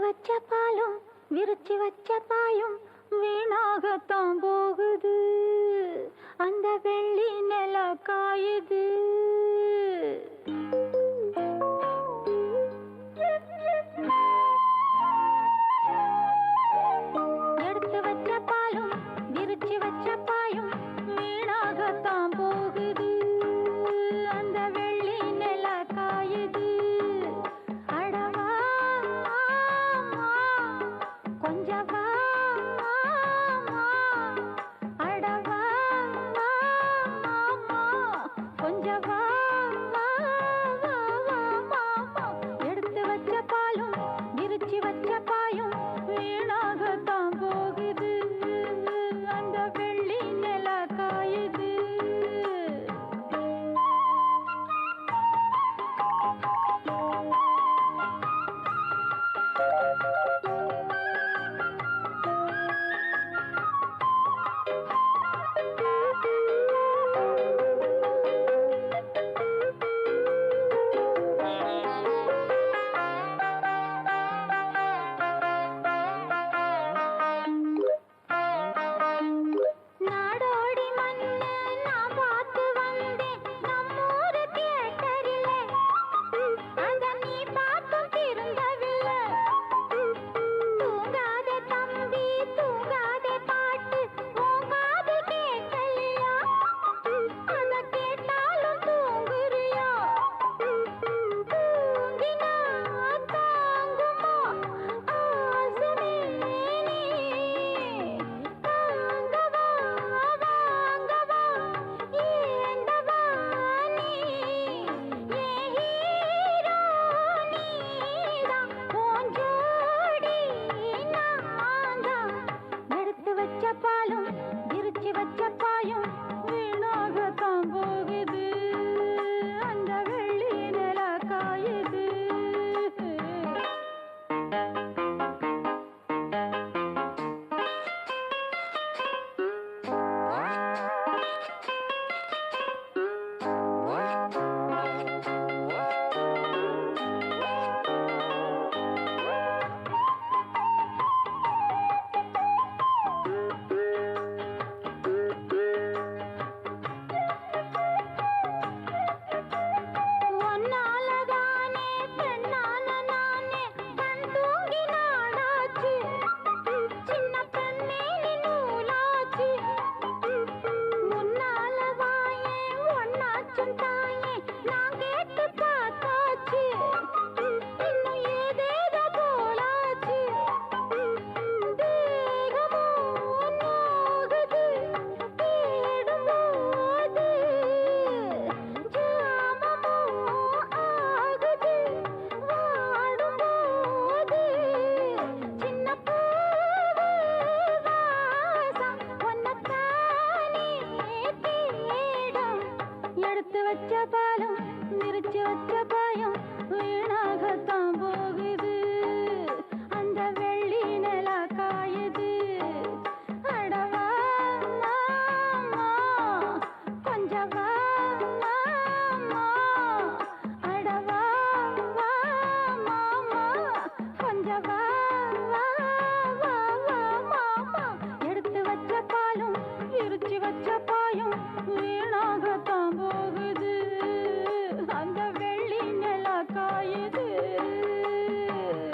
வச்ச பாலும் விரிச்சு வச்ச பாயும் வீணாகத்தான் போகுது. அந்த வெள்ளி நில காயுது. வச்ச பாலம் விரிச்சு வச்ச பாயம் வீணாகத்தான் போகுது. அந்த வெள்ளி நிலா காயுது. எடுத்து வச்ச பாலும் விரிச்சு வச்ச பாயும் வீணாகத்தான் போ